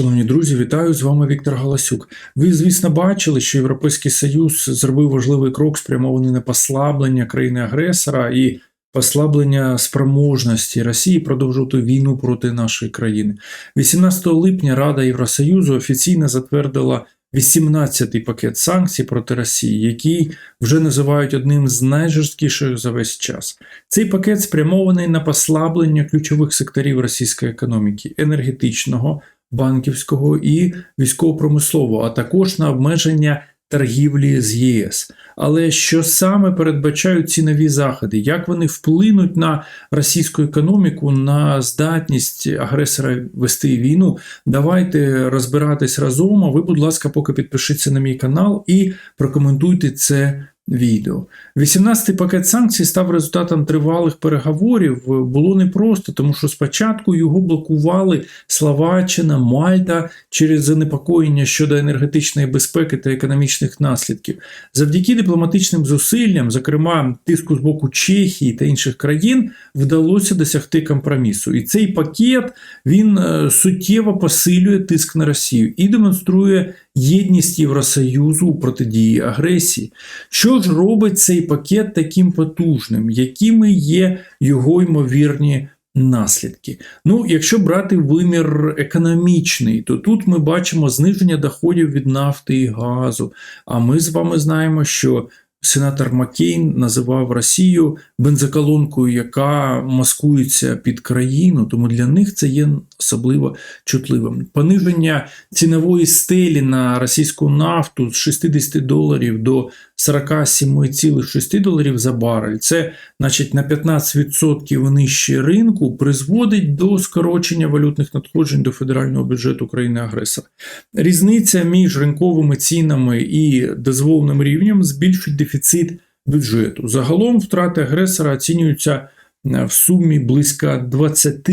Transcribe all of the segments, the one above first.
Шановні друзі, вітаю з вами Віктор Галасюк. Ви, звісно, бачили, що Європейський Союз зробив важливий крок, спрямований на послаблення країни-агресора і послаблення спроможності Росії продовжувати війну проти нашої країни. 18 липня Рада Євросоюзу офіційно затвердила 18-й пакет санкцій проти Росії, який вже називають одним з найжорсткіших за весь час. Цей пакет спрямований на послаблення ключових секторів російської економіки енергетичного, банківського і військово-промислового, а також на обмеження торгівлі з ЄС. Але що саме передбачають ці нові заходи? Як вони вплинуть на російську економіку, на здатність агресора вести війну? Давайте розбиратись разом. А ви, будь ласка, поки підпишіться на мій канал і прокоментуйте це відео. 18-й пакет санкцій став результатом тривалих переговорів. Було непросто, тому що спочатку його блокували Словаччина, Мальта через занепокоєння щодо енергетичної безпеки та економічних наслідків. Завдяки дипломатичним зусиллям, зокрема тиску з боку Чехії та інших країн, вдалося досягти компромісу. І цей пакет він е, суттєво посилює тиск на Росію і демонструє єдність Євросоюзу у протидії агресії. Що ж робить цей пакет таким потужним? Якими є його ймовірні наслідки? Ну, якщо брати вимір економічний, то тут ми бачимо зниження доходів від нафти і газу. А ми з вами знаємо, що Сенатор Маккейн називав Росію бензоколонкою, яка маскується під країну, тому для них це є особливо чутливим. Пониження цінової стелі на російську нафту з 60 доларів до 47,6 доларів за барель. Це, значить, на 15% нижче ринку призводить до скорочення валютних надходжень до федерального бюджету країни-агресора. Різниця між ринковими цінами і дозволеним рівнем збільшить дефіцит бюджету. Загалом втрати агресора оцінюються в сумі близько 20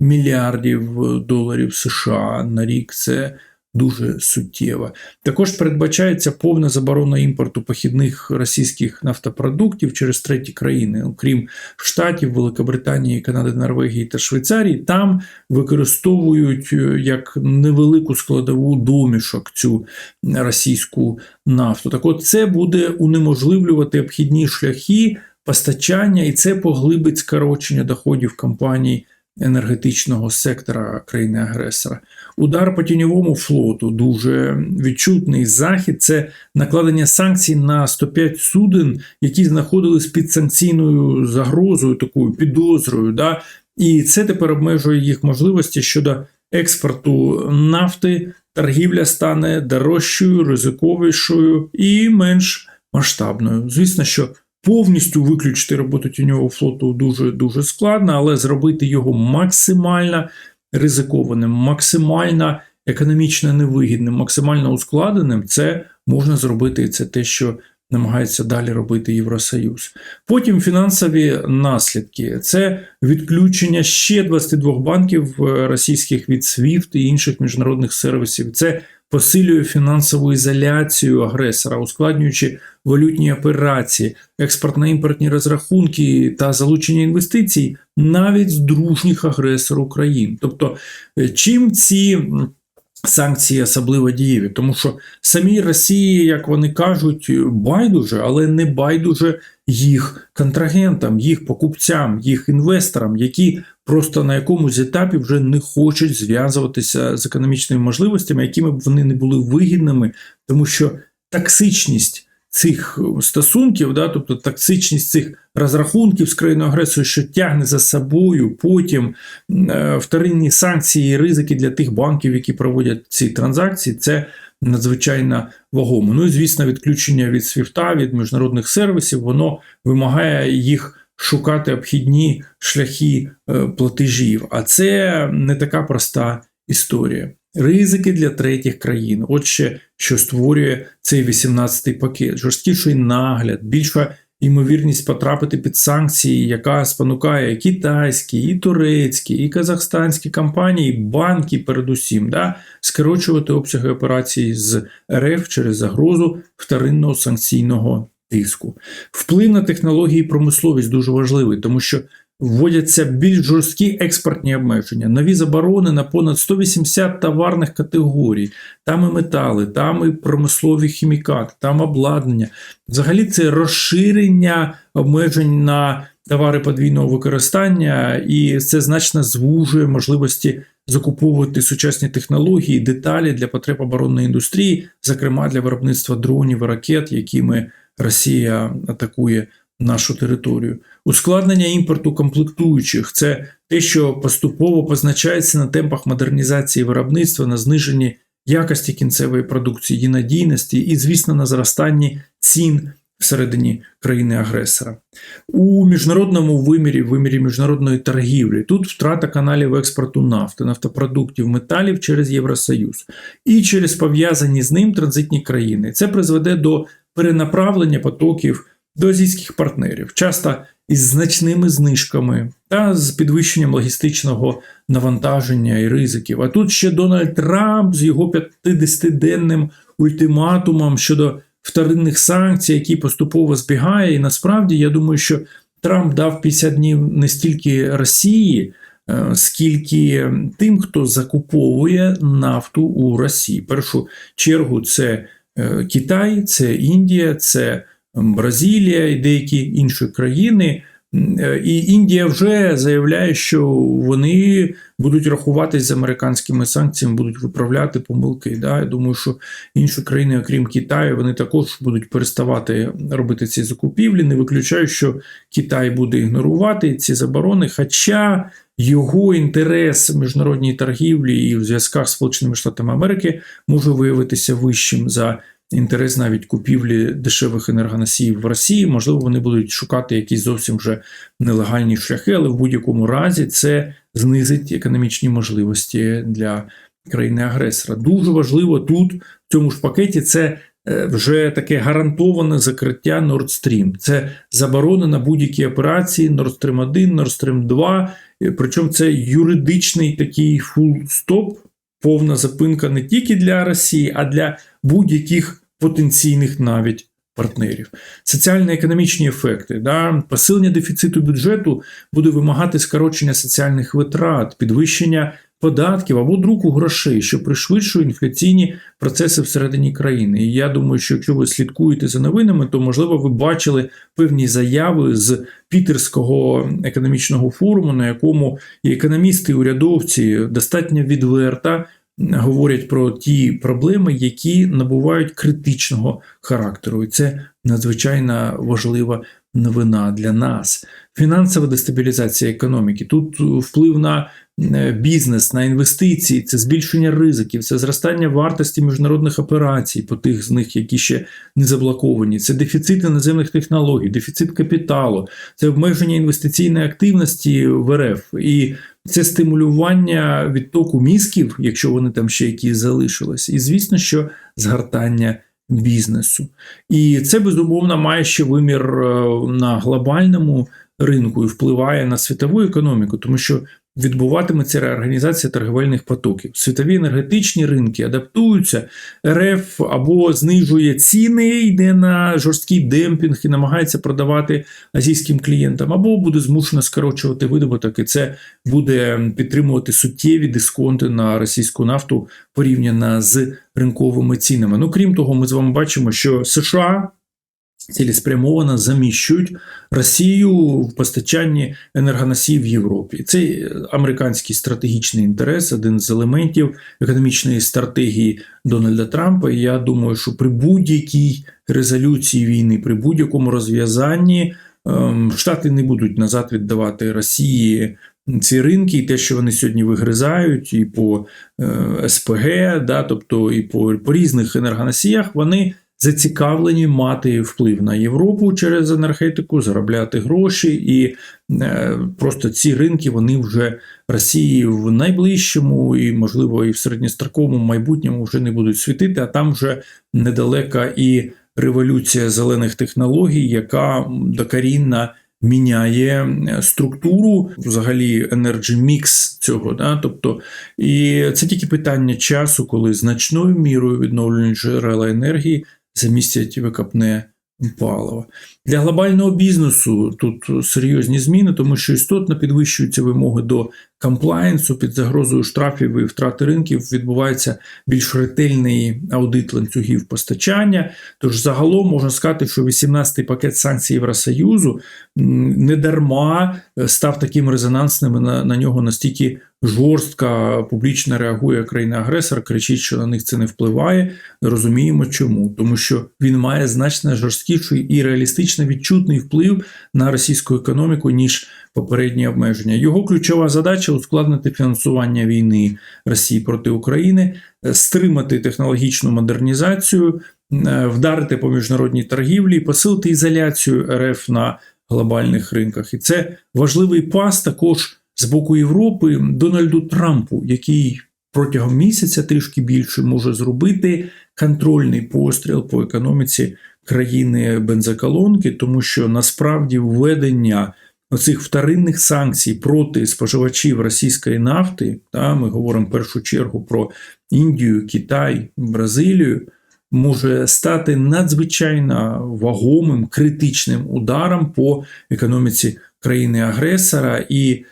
мільярдів доларів США на рік. Це дуже суттєва. Також передбачається повна заборона імпорту похідних російських нафтопродуктів через треті країни, окрім Штатів, Великобританії, Канади, Норвегії та Швейцарії. Там використовують е, як невелику складову домішок цю російську нафту. Так от це буде унеможливлювати обхідні шляхи постачання, і це поглибить скорочення доходів компаній енергетичного сектора країни-агресора. Удар по тіньовому флоту дуже відчутний захід це накладення санкцій на 105 суден, які знаходились під санкційною загрозою, такою підозрою. Да? І це тепер обмежує їх можливості щодо експорту нафти. Торгівля стане дорожчою, ризиковішою і менш масштабною. Звісно, що Повністю виключити роботу тіньового флоту дуже дуже складно, але зробити його максимально ризикованим, максимально економічно невигідним, максимально ускладеним, це можна зробити, і це те, що намагається далі робити Євросоюз. Потім фінансові наслідки це відключення ще 22 банків е, російських від SWIFT і інших міжнародних сервісів. Це посилює фінансову ізоляцію агресора, ускладнюючи валютні операції, експортно-імпортні розрахунки та залучення інвестицій навіть з дружніх агресорів країн. Тобто, е, чим ці санкції особливо дієві, тому що самій Росії, як вони кажуть, байдуже, але не байдуже їх контрагентам, їх покупцям, їх інвесторам, які просто на якомусь етапі вже не хочуть зв'язуватися з економічними можливостями, якими б вони не були вигідними, тому що токсичність цих стосунків, да, тобто токсичність цих розрахунків з країною агресором, що тягне за собою потім е, вторинні санкції і ризики для тих банків, які проводять ці транзакції, це надзвичайно вагомо. Ну і звісно, відключення від свіфта, від міжнародних сервісів, воно вимагає їх. Шукати обхідні шляхи е, платежів, а це не така проста історія. Ризики для третіх країн. От ще що створює цей 18-й пакет, жорсткіший нагляд, більша ймовірність потрапити під санкції, яка спонукає китайські, і турецькі, і казахстанські компанії, банки, передусім, да, скорочувати обсяги операцій з РФ через загрозу вторинного санкційного тиску. Вплив на технології і промисловість дуже важливий, тому що Вводяться більш жорсткі експортні обмеження, нові заборони на понад 180 товарних категорій. Там і метали, там і промислові хімікати, там обладнання. Взагалі, це розширення обмежень на товари подвійного використання, і це значно звужує можливості закуповувати сучасні технології, деталі для потреб оборонної індустрії, зокрема для виробництва дронів і ракет, якими Росія атакує нашу територію. Ускладнення імпорту комплектуючих це те, що поступово позначається на темпах модернізації виробництва, на зниженні якості кінцевої продукції, її надійності і, звісно, на зростанні цін всередині країни-агресора. У міжнародному вимірі, в вимірі міжнародної торгівлі, тут втрата каналів експорту нафти, нафтопродуктів, металів через Євросоюз і через пов'язані з ним транзитні країни. Це призведе до перенаправлення потоків до азійських партнерів, часто із значними знижками та з підвищенням логістичного навантаження і ризиків. А тут ще Дональд Трамп з його 50-денним ультиматумом щодо вторинних санкцій, які поступово збігає. І насправді я думаю, що Трамп дав 50 днів не стільки Росії. е, Скільки тим, хто закуповує нафту у Росії. Першу чергу це е, Китай, це Індія, це Бразилія і деякі інші країни. Е, І Індія вже заявляє, що вони будуть рахуватись з американськими санкціями, будуть виправляти помилки. Да? Я думаю, що інші країни, окрім Китаю, вони також будуть переставати робити ці закупівлі. Не виключаю, що Китай буде ігнорувати ці заборони. Хоча його інтерес в міжнародній торгівлі і в зв'язках з Сполученими Штатами Америки може виявитися вищим за інтерес навіть купівлі дешевих енергоносіїв в Росії. Можливо, вони будуть шукати якісь зовсім вже нелегальні шляхи, але в будь-якому разі це знизить економічні можливості для країни-агресора. Дуже важливо тут, в цьому ж пакеті, це е, вже таке гарантоване закриття Nord Stream. Це заборона на будь-які операції Nord Stream 1, Nord Stream 2. Е, Причому це юридичний такий фул-стоп, повна зупинка не тільки для Росії, а для будь-яких потенційних навіть партнерів. Соціально-економічні ефекти, да? посилення дефіциту бюджету буде вимагати скорочення соціальних витрат, підвищення податків або друку грошей, що пришвидшує інфляційні процеси всередині країни. І я думаю, що якщо ви слідкуєте за новинами, то можливо ви бачили певні заяви з Пітерського економічного форуму, на якому і економісти, і урядовці достатньо відверто говорять про ті проблеми, які набувають критичного характеру, і це надзвичайно важлива новина для нас. Фінансова дестабілізація економіки. Тут вплив на е, бізнес, на інвестиції, це збільшення ризиків, це зростання вартості міжнародних операцій по тих з них, які ще не заблоковані. Це дефіцит іноземних технологій, дефіцит капіталу, це обмеження інвестиційної активності в РФ. І це стимулювання відтоку мізків, якщо вони там ще якісь залишились, і звісно, що згортання бізнесу. І це безумовно має ще вимір е, на глобальному ринку і впливає на світову економіку, тому що відбуватиметься реорганізація торговельних потоків. Світові енергетичні ринки адаптуються, РФ або знижує ціни, йде на жорсткий демпінг і намагається продавати азійським клієнтам, або буде змушено скорочувати видобуток, і це буде підтримувати суттєві дисконти на російську нафту порівняно з ринковими цінами. Ну крім того, ми з вами бачимо, що США. Цілеспрямовано заміщують Росію в постачанні енергоносіїв в Європі. Це американський стратегічний інтерес, один з елементів економічної стратегії Дональда Трампа. І я думаю, що при будь-якій резолюції війни, при будь-якому розв'язанні ем, Штати не будуть назад віддавати Росії ці ринки, і те, що вони сьогодні вигризають, і по е, СПГ, да, тобто і по, по різних енергоносіях, вони зацікавлені мати вплив на Європу через енергетику, заробляти гроші, і е, просто ці ринки вони вже Росії в найближчому і, можливо, і в середньостроковому майбутньому вже не будуть світити, а там вже недалека і революція зелених технологій, яка докорінно міняє структуру взагалі energy mix цього. Да? Тобто, і це тільки питання часу, коли значною мірою відновлювані джерела енергії замістять викопне палива. Для глобального бізнесу тут серйозні зміни, тому що істотно підвищуються вимоги до комплаєнсу під загрозою штрафів і втрати ринків. Відбувається більш ретельний аудит ланцюгів постачання. Тож загалом можна сказати, що 18-й пакет санкцій Євросоюзу не дарма е, став таким резонансним на, на нього настільки жорстко публічно реагує країна-агресор, кричить, що на них це не впливає. Розуміємо чому, тому що він має значно жорсткіший і реалістично відчутний вплив на російську економіку ніж попередні обмеження. Його ключова задача ускладнити фінансування війни Росії проти України, е, стримати технологічну модернізацію, е, вдарити по міжнародній торгівлі, посилити ізоляцію РФ на глобальних ринках. І це важливий пас також з боку Європи Дональду Трампу, який протягом місяця трішки більше може зробити контрольний постріл по економіці країни бензоколонки, тому що насправді введення оцих вторинних санкцій проти споживачів російської нафти, та ми говоримо в першу чергу про Індію, Китай, Бразилію. Може стати надзвичайно вагомим критичним ударом по економіці країни-агресора, і е,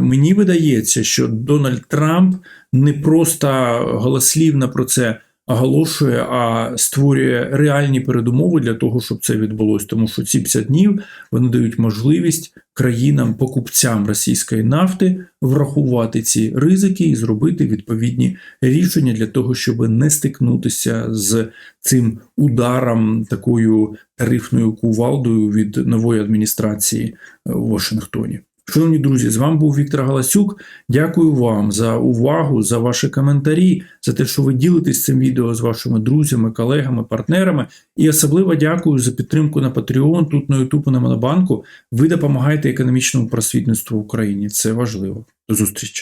мені видається, що Дональд Трамп не просто голослівно про це оголошує, а створює реальні передумови для того, щоб це відбулося. Тому що ці 50 днів вони дають можливість країнам, покупцям російської нафти врахувати ці ризики і зробити відповідні рішення для того, щоб не стикнутися з цим ударом, такою тарифною кувалдою від нової адміністрації в Вашингтоні. Шановні друзі, з вами був Віктор Галасюк. Дякую вам за увагу, за ваші коментарі, за те, що ви ділитесь цим відео з вашими друзями, колегами, партнерами. І особливо дякую за підтримку на Patreon, тут на YouTube на Монобанку. Ви допомагаєте економічному просвітництву в Україні. Це важливо. До зустрічі.